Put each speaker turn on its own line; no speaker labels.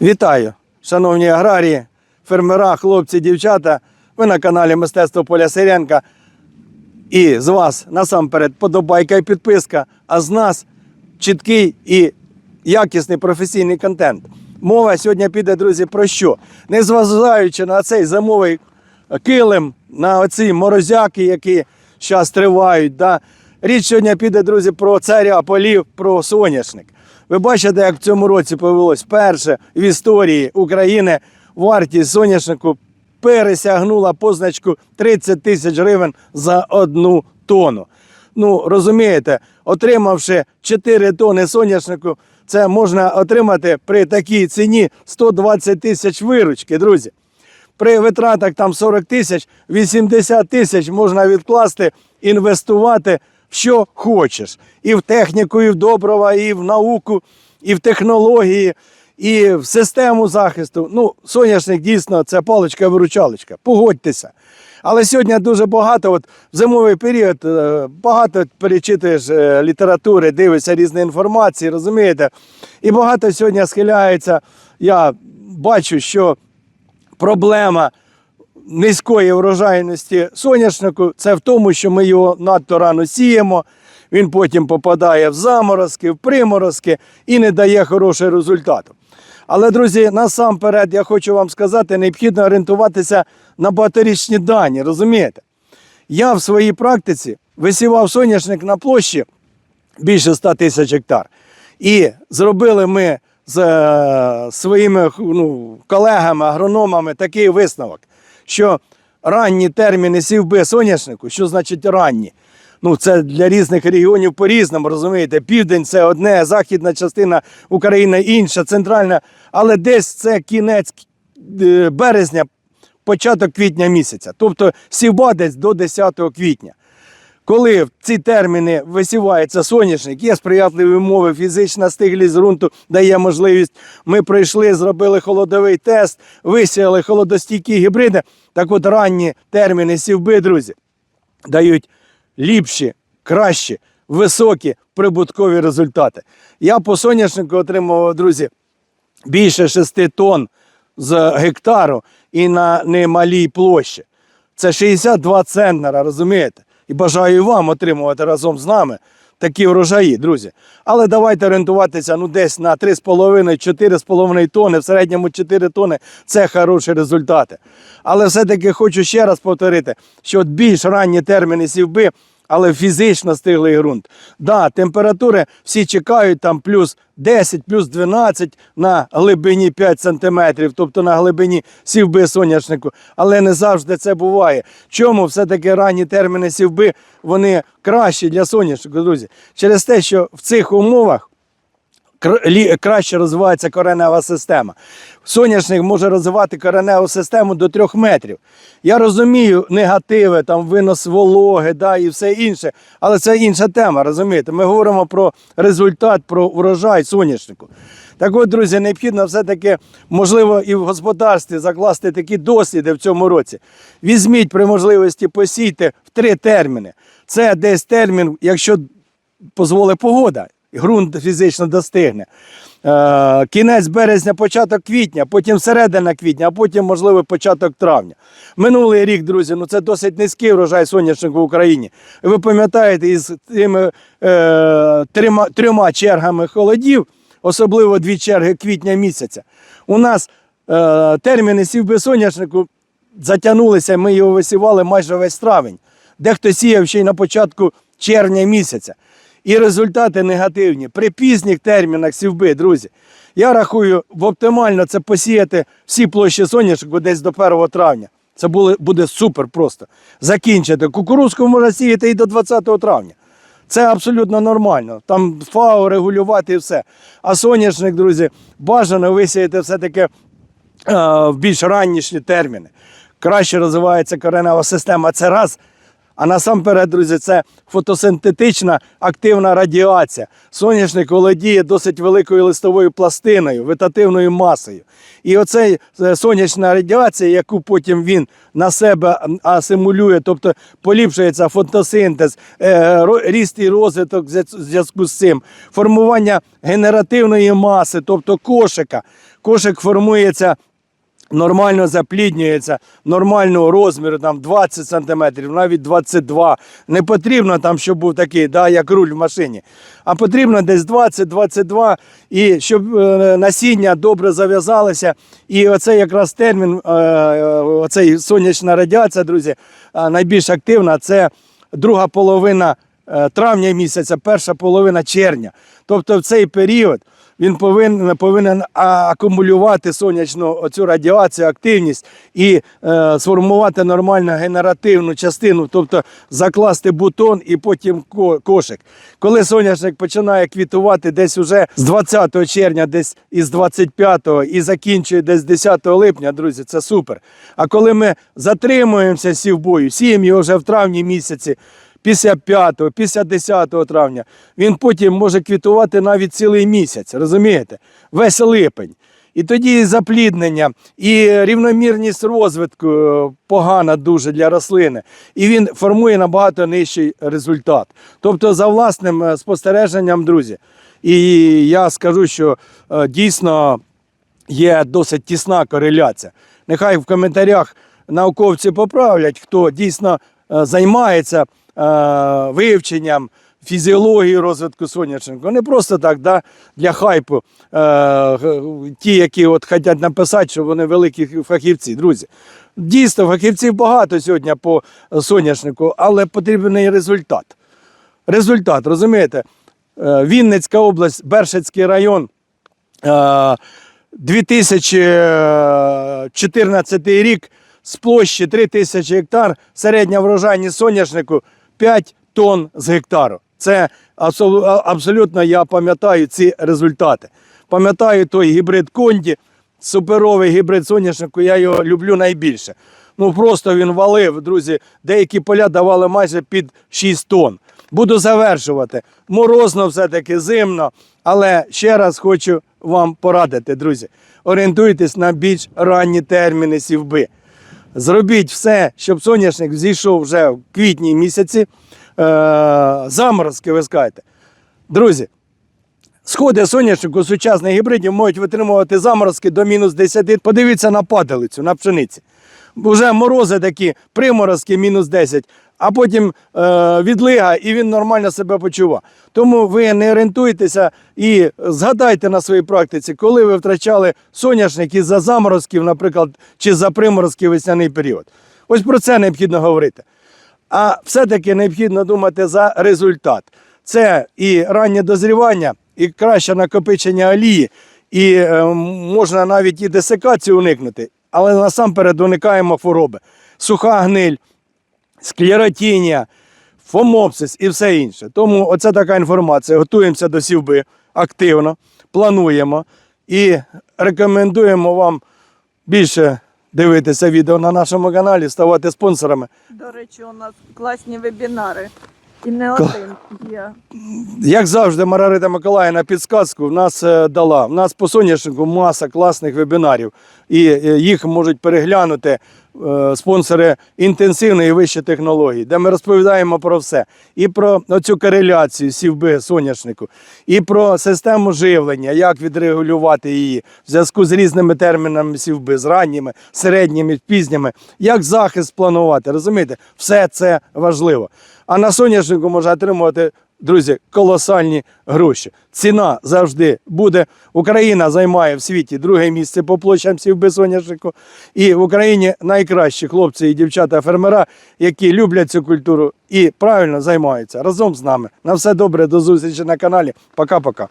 Вітаю, шановні аграрії, фермера, хлопці, дівчата. Ви на каналі Мистецтво Поля Сиренка. І з вас насамперед подобайка і підписка, а з нас чіткий і якісний професійний контент. Мова сьогодні піде, друзі, про що? Незважаючи на цей зимовий килим, на оці морозяки, які зараз тривають. Да? Річ сьогодні піде, друзі, про царя полів, про соняшник. Ви бачите, як в цьому році повелось перше в історії України вартість соняшнику пересягнула позначку 30 тисяч гривень за одну тонну. Ну, розумієте, отримавши 4 тони соняшнику, це можна отримати при такій ціні 120 тисяч виручки, друзі. При витратах там 40 тисяч, 80 тисяч можна відкласти, інвестувати що хочеш. І в техніку, і в добрива, і в науку, і в технології, і в систему захисту. Ну, соняшник дійсно це паличка-виручалочка. Погодьтеся. Але сьогодні дуже багато, от в зимовий період, е, багато перечитуєш е, літератури, дивишся різної інформації, розумієте? І багато сьогодні схиляється. Я бачу, що проблема низької врожайності соняшнику це в тому, що ми його надто рано сіємо. Він потім попадає в заморозки, в приморозки і не дає хорошого результату. Але, друзі, насамперед я хочу вам сказати, необхідно орієнтуватися на багаторічні дані, розумієте? Я в своїй практиці висівав соняшник на площі більше 100 тисяч гектар. І зробили ми з е, своїми ну, колегами, агрономами такий висновок, що ранні терміни сівби соняшнику, що значить ранні? Ну, це для різних регіонів по-різному, розумієте? Південь це одне, західна частина України інша, центральна, але десь це кінець е, березня, початок квітня місяця. Тобто сівба десь до 10 квітня. Коли в ці терміни висівається соняшник, є сприятливі умови, фізична стиглість ґрунту дає можливість. Ми пройшли, зробили холодовий тест, висіяли холодостійкі гібриди. Так от ранні терміни сівби, друзі, дають ліпші, кращі, високі прибуткові результати. Я по соняшнику отримував, друзі, більше 6 тонн з гектару і на немалій площі. Це 62 центнера, розумієте? І бажаю вам отримувати разом з нами такі врожаї, друзі. Але давайте орієнтуватися ну, десь на 3,5-4,5 тонни, в середньому 4 тонни це хороші результати. Але все-таки хочу ще раз повторити, що більш ранні терміни сівби, але фізично стиглий ґрунт. Да, температури всі чекають там плюс 10, плюс 12 на глибині 5 см, тобто на глибині сівби соняшнику. Але не завжди це буває. Чому все-таки ранні терміни сівби вони кращі для соняшнику, друзі? Через те, що в цих умовах краще розвивається коренева система. Соняшник може розвивати кореневу систему до 3 метрів. Я розумію негативи, там винос вологи да, і все інше, але це інша тема, розумієте? Ми говоримо про результат, про врожай соняшнику. Так от, друзі, необхідно все-таки, можливо, і в господарстві закласти такі досліди в цьому році. Візьміть при можливості посійте в три терміни. Це десь термін, якщо дозволить погода, ґрунт фізично достигне. Е, кінець березня, початок квітня, потім середина квітня, а потім, можливо, початок травня. Минулий рік, друзі, ну це досить низький врожай соняшнику в Україні. Ви пам'ятаєте, із тими е, трьома, трьома чергами холодів, особливо дві черги квітня місяця, у нас е, терміни сівби соняшнику затягнулися, ми його висівали майже весь травень. Дехто сіяв ще й на початку червня місяця. І результати негативні. При пізніх термінах сівби, друзі. Я рахую, в оптимально це посіяти всі площі соняшнику десь до 1 травня. Це буде, супер просто. Закінчити. Кукурузку можна сіяти і до 20 травня. Це абсолютно нормально. Там ФАО регулювати і все. А соняшник, друзі, бажано висіяти все-таки е, в більш ранніші терміни. Краще розвивається коренева система. Це раз. А насамперед, друзі, це фотосинтетична активна радіація. Соняшник володіє досить великою листовою пластиною, вегетативною масою. І оцей е, сонячна радіація, яку потім він на себе асимулює, тобто поліпшується фотосинтез, е, ріст і розвиток в зв'язку з цим, формування генеративної маси, тобто кошика. Кошик формується нормально запліднюється, нормального розміру, там 20 сантиметрів, навіть 22. Не потрібно там, щоб був такий, да, як руль в машині. А потрібно десь 20-22, і щоб е, насіння добре зав'язалося. І оцей якраз термін, е, е, оцей сонячна радіація, друзі, найбільш активна це друга половина травня місяця, перша половина червня. Тобто в цей період він повинен, повинен акумулювати сонячну оцю радіацію, активність і е, сформувати нормальну генеративну частину, тобто закласти бутон і потім кошик. Коли соняшник починає квітувати десь уже з 20 червня, десь із 25 і закінчує десь 10 липня, друзі, це супер. А коли ми затримуємося сівбою, сіємо його вже в травні місяці, після 5, після 10 травня, він потім може квітувати навіть цілий місяць, розумієте? Весь липень. І тоді запліднення, і рівномірність розвитку е, погана дуже для рослини. І він формує набагато нижчий результат. Тобто, за власним е, спостереженням, друзі. І я скажу, що е, дійсно є досить тісна кореляція. Нехай в коментарях науковці поправлять, хто дійсно займається вивченням фізіології розвитку соняшника. Не просто так, да, для хайпу. Е, ті, які от хочуть написати, що вони великі фахівці, друзі. Дійсно, фахівців багато сьогодні по соняшнику, але потрібен результат. Результат, розумієте? Е, Вінницька область, Бершицький район. е, 2014 рік з площі 3000 гектар, середня врожайність соняшнику 5 тонн з гектару. Це абсолютно я пам'ятаю ці результати. Пам'ятаю той гібрид Конді, суперовий гібрид соняшнику, я його люблю найбільше. Ну просто він валив, друзі. Деякі поля давали майже під 6 тонн. Буду завершувати. Морозно все-таки зимно, але ще раз хочу вам порадити, друзі. Орієнтуйтесь на більш ранні терміни сівби. Зробіть все, щоб соняшник зійшов вже в квітні місяці. Е, заморозки ви скажете. Друзі, Сходи соняшнику сучасних гібридів можуть витримувати заморозки до мінус 10. Подивіться на падалицю, на пшениці. Вже морози такі, приморозки мінус 10, а потім е, відлига і він нормально себе почував. Тому ви не орієнтуйтеся і згадайте на своїй практиці, коли ви втрачали соняшник із-за заморозків, наприклад, чи за приморозків весняний період. Ось про це необхідно говорити. А все-таки необхідно думати за результат. Це і раннє дозрівання, і краще накопичення олії, і е, можна навіть і десикацію уникнути, але насамперед уникаємо хвороби. Суха гниль, склеротінія, фомопсис і все інше. Тому оце така інформація. Готуємося до сівби активно, плануємо і рекомендуємо вам більше дивитися відео на нашому каналі, ставати спонсорами.
До речі, у нас класні вебінари. І не один є.
Як завжди, Маргарита Миколаївна підсказку в нас е, дала. В нас по соняшнику маса класних вебінарів, і е, їх можуть переглянути е, спонсори інтенсивної і вищої технології, де ми розповідаємо про все. І про цю кореляцію сівби соняшнику, і про систему живлення, як відрегулювати її в зв'язку з різними термінами сівби, з ранніми, середніми, пізніми, як захист планувати. Розумієте, все це важливо. А на соняшнику можна отримувати, друзі, колосальні гроші. Ціна завжди буде. Україна займає в світі друге місце по площам сівби соняшнику. І в Україні найкращі хлопці і дівчата фермера, які люблять цю культуру і правильно займаються разом з нами. На все добре, до зустрічі на каналі. Пока-пока.